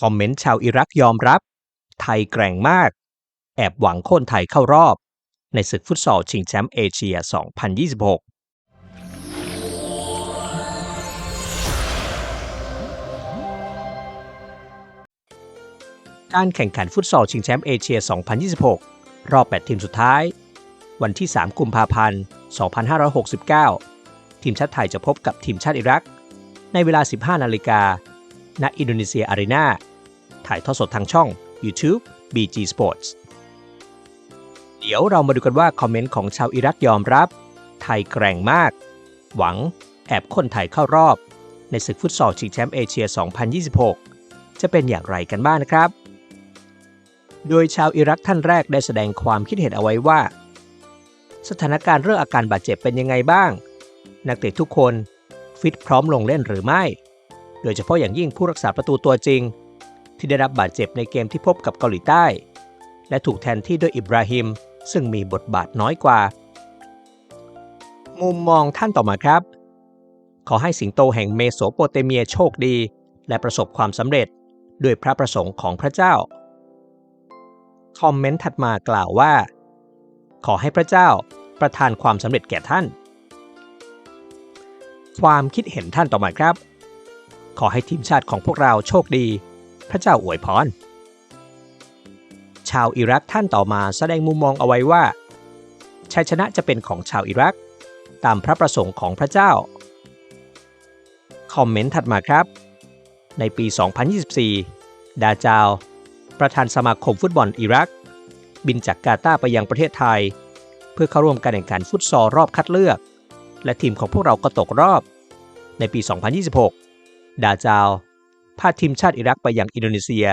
คอมเมนต์ชาวอิรักยอมรับ ไทยแกร่งมาก แอบหวังโค่นไทยเข้ารอบ ในศึกฟุตซอลชิงแชมป์เอเชีย 2026การแข่งขันฟุตซอลชิงแชมป์เอเชีย 2026 รอบ 8 ทีมสุดท้าย วันที่ 3 กุมภาพันธ์ 2569 ทีมชาติไทยจะพบกับทีมชาติอิรัก ในเวลา 15 นาฬิกา ณอินโดนีเซียอารีนาถ่ายทอดสดทางช่อง YouTube BG Sports เดี๋ยวเรามาดูกันว่าคอมเมนต์ของชาวอิรักยอมรับ ไทยแกร่งมาก หวังแอบคนไทยเข้ารอบ ในศึกฟุตซอลชิงแชมป์เอเชีย 2026 จะเป็นอย่างไรกันบ้างนะครับ โดยชาวอิรักท่านแรกได้แสดงความคิดเห็นเอาไว้ว่า สถานการณ์เรื่องอาการบาดเจ็บเป็นยังไงบ้าง นักเตะทุกคนฟิตพร้อมลงเล่นหรือไม่ โดยเฉพาะอย่างยิ่งผู้รักษาประตูตัวจริง ที่ได้รับบาดเจ็บในเกมที่พบกับเกาหลีใต้ และถูกแทนที่ด้วยอิบราฮิม ซึ่งมีบทบาทน้อยกว่า มุมมองท่านต่อมาครับ ขอให้สิงโตแห่งเมโสโปเตเมียโชคดี และประสบความสำเร็จด้วยพระประสงค์ของพระเจ้า คอมเมนต์ถัดมากล่าวว่า ขอให้พระเจ้าประทานความสำเร็จแก่ท่าน ความคิดเห็นท่านต่อมาครับ ขอให้ทีมชาติของพวกเราโชคดี พระเจ้าอวยพร ชาวอิรักท่านต่อมาแสดงมุมมองเอาไว้ว่า ชัยชนะจะเป็นของชาวอิรัก ตามพระประสงค์ของพระเจ้า คอมเมนต์ถัดมาครับ ในปี 2024 ดาจาว ประธานสมาคมฟุตบอลอิรัก บินจากกาตาร์ไปยังประเทศไทย เพื่อเข้าร่วมการแข่งขันฟุตซอลรอบคัดเลือก และทีมของพวกเราก็ตกรอบ ในปี 2026 ดาจาวพาทีมชาติอิรักไปยังอินโดนีเซีย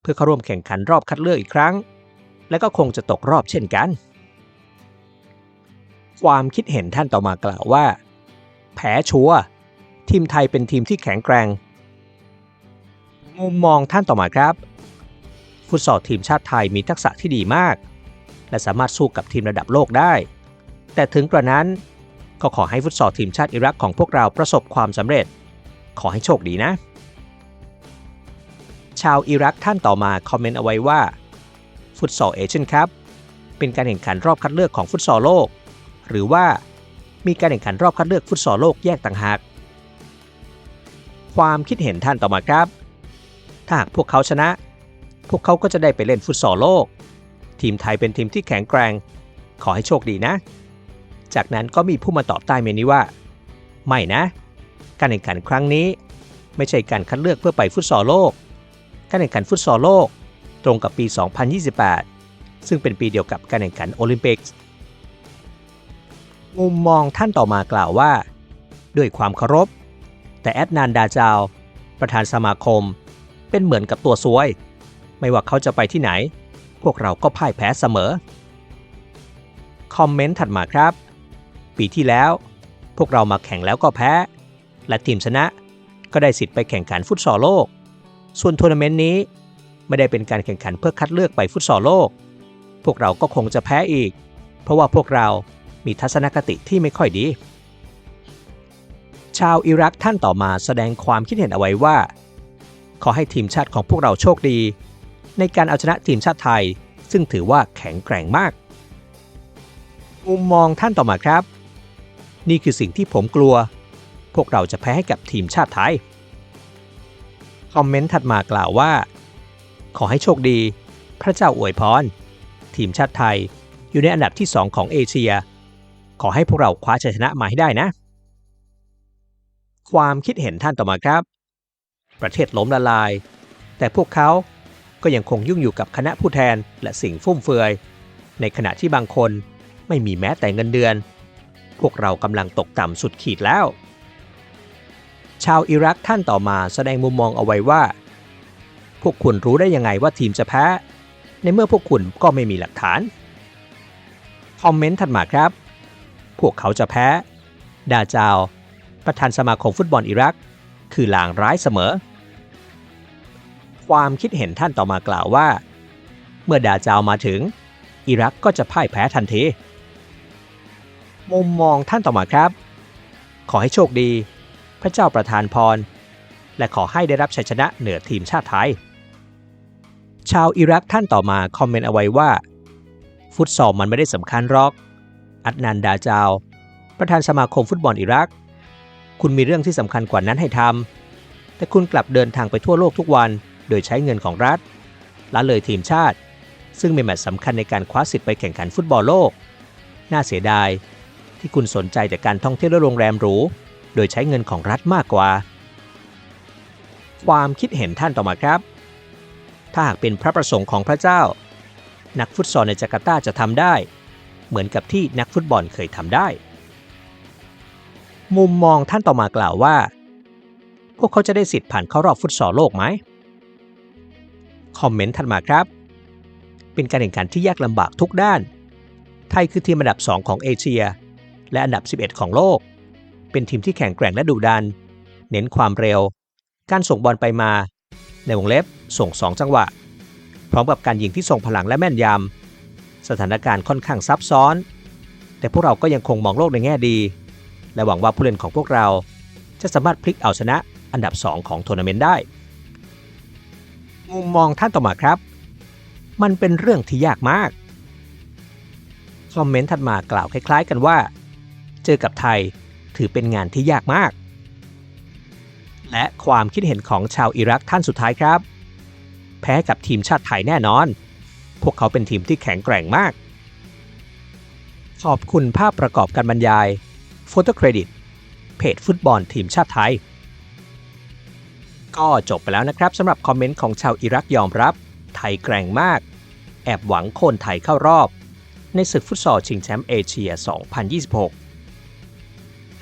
เพื่อเข้าร่วมแข่งขันรอบคัดเลือกอีกครั้ง และก็คงจะตกรอบเช่นกัน ความคิดเห็นท่านต่อมากล่าวว่า แพ้ชัวทีมไทยเป็นทีมที่แข็งแกร่ง มุมมองท่านต่อมาครับ ฟุตซอลทีมชาติไทยมีทักษะที่ดีมาก และสามารถสู้กับทีมระดับโลกได้ แต่ถึงกระนั้นก็ขอให้ฟุตซอลทีมชาติอิรักของพวกเราประสบความสำเร็จ ขอให้โชคดีนะ ชาวอิรักท่านต่อมาคอมเมนต์เอาไว้ว่า ฟุตซอลเอเชียนครับ เป็นการแข่งขันรอบคัดเลือกของฟุตซอลโลก หรือว่ามีการแข่งขันรอบคัดเลือกฟุตซอลโลกแยกต่างหาก ความคิดเห็นท่านต่อมาครับ ถ้าหากพวกเขาชนะ พวกเขาก็จะได้ไปเล่นฟุตซอลโลก ทีมไทยเป็นทีมที่แข็งแกร่ง ขอให้โชคดีนะ จากนั้นก็มีผู้มาตอบใต้เมนนี้ว่า ไม่นะ การแข่งขันครั้งนี้ ไม่ใช่การคัดเลือกเพื่อไปฟุตซอลโลก การแข่งขันฟุตซอลโลก ตรงกับปี 2028 ซึ่งเป็นปีเดียวกับการแข่งขันโอลิมปิกมุมมองท่านต่อมากล่าวว่า ด้วยความเคารพ แต่แอดนานดาจาว ประธานสมาคม เป็นเหมือนกับตัวซวย ไม่ว่าเขาจะไปที่ไหน พวกเราก็พ่ายแพ้เสมอ คอมเมนต์ถัดมาครับ ปีที่แล้ว พวกเรามาแข่งแล้วก็แพ้ และทีมชนะ ก็ได้สิทธิ์ไปแข่งขันฟุตซอลโลก ส่วนทัวร์นาเมนต์นี้ ไม่ได้เป็นการแข่งขันเพื่อคัดเลือกไปฟุตซอลโลก พวกเราก็คงจะแพ้อีก เพราะว่าพวกเรามีทัศนคติที่ไม่ค่อยดี ชาวอิรักท่านต่อมาแสดงความคิดเห็นเอาไว้ว่า ขอให้ทีมชาติของพวกเราโชคดี ในการเอาชนะทีมชาติไทย ซึ่งถือว่าแข็งแกร่งมากมุมมองท่านต่อมาครับ นี่คือสิ่งที่ผมกลัว พวกเราจะแพ้ให้กับทีมชาติไทย คอมเมนต์ถัดมากล่าวว่า ขอให้โชคดี พระเจ้าอวยพร ทีมชาติไทยอยู่ในอันดับที่ 2 ของเอเชีย ขอให้พวกเราคว้าชัยชนะมาให้ได้นะ ความคิดเห็นท่านต่อมาครับ ประเทศล้มละลาย แต่พวกเขาก็ยังคงยุ่งอยู่กับคณะผู้แทนและสิ่งฟุ่มเฟือย ในขณะที่บางคนไม่มีแม้แต่เงินเดือน พวกเรากำลังตกต่ำสุดขีดแล้ว ชาวอิรักท่านต่อมาแสดงมุมมองเอาไว้ว่า พวกคุณรู้ได้ยังไงว่าทีมจะแพ้ ในเมื่อพวกคุณก็ไม่มีหลักฐาน คอมเมนต์ถัดมาครับ พวกเขาจะแพ้ ดาจาว ประธานสมาคมฟุตบอลอิรัก คือลางร้ายเสมอ ความคิดเห็นท่านต่อมากล่าวว่า เมื่อดาจาวมาถึง อิรักก็จะพ่ายแพ้ทันที มุมมองท่านต่อมาครับ ขอให้โชคดี พระเจ้าประทานพร และขอให้ได้รับชัยชนะเหนือทีมชาติไทย ชาวอิรักท่านต่อมาคอมเมนต์เอาไว้ว่า ฟุตซอลมันไม่ได้สำคัญหรอก อัดนันดาจาว ประธานสมาคมฟุตบอลอิรัก คุณมีเรื่องที่สำคัญกว่านั้นให้ทำแต่คุณกลับเดินทางไปทั่วโลกทุกวัน โดยใช้เงินของรัฐละเลยทีมชาติ ซึ่งเป็นแมตช์สำคัญในการคว้าสิทธิ์ไปแข่งขันฟุตบอลโลก น่าเสียดายที่คุณสนใจแต่การท่องเที่ยวและโรงแรมหรู โดยใช้เงินของรัฐมากกว่า ความคิดเห็นท่านต่อมาครับ ถ้าหากเป็นพระประสงค์ของพระเจ้า นักฟุตซอลในจาการ์ตาจะทำได้ เหมือนกับที่นักฟุตบอลเคยทำได้ มุมมองท่านต่อมากล่าวว่า พวกเขาจะได้สิทธิ์ผ่านเข้ารอบฟุตซอลโลกไหมคอมเมนต์ถัดมาครับ เป็นการแข่งขันที่ยากลำบากทุกด้าน ไทยคือทีมอันดับ 2 ของเอเชีย และอันดับ 11 ของโลก เป็นทีมที่แข็งแกร่งและดุดัน เน้นความเร็ว การส่งบอลไปมา ในวงเล็บส่ง 2 จังหวะ พร้อมกับการยิงที่ทรงพลังและแม่นยำ สถานการณ์ค่อนข้างซับซ้อน แต่พวกเราก็ยังคงมองโลกในแง่ดี และหวังว่าผู้เล่นของพวกเรา จะสามารถพลิกเอาชนะอันดับ 2 ของทัวร์นาเมนต์ได้ มุมมองท่านต่อมาครับ มันเป็นเรื่องที่ยากมาก คอมเมนต์ถัดมากล่าวคล้าย ๆ กันว่า เจอกับไทย ถือเป็นงานที่ยากมาก และความคิดเห็นของชาวอิรักท่านสุดท้ายครับ แพ้กับทีมชาติไทยแน่นอน พวกเขาเป็นทีมที่แข็งแกร่งมาก ขอบคุณภาพประกอบการบรรยายโฟโต้เครดิตเพจฟุตบอลทีมชาติไทย ก็จบไปแล้วนะครับสำหรับคอมเมนต์ของชาวอิรักยอมรับ ไทยแกร่งมาก แอบหวังโคนไทยเข้ารอบ ในศึกฟุตซอลชิงแชมป์เอเชีย 2026ห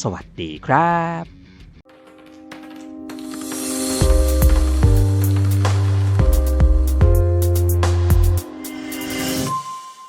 สวัสดีครับ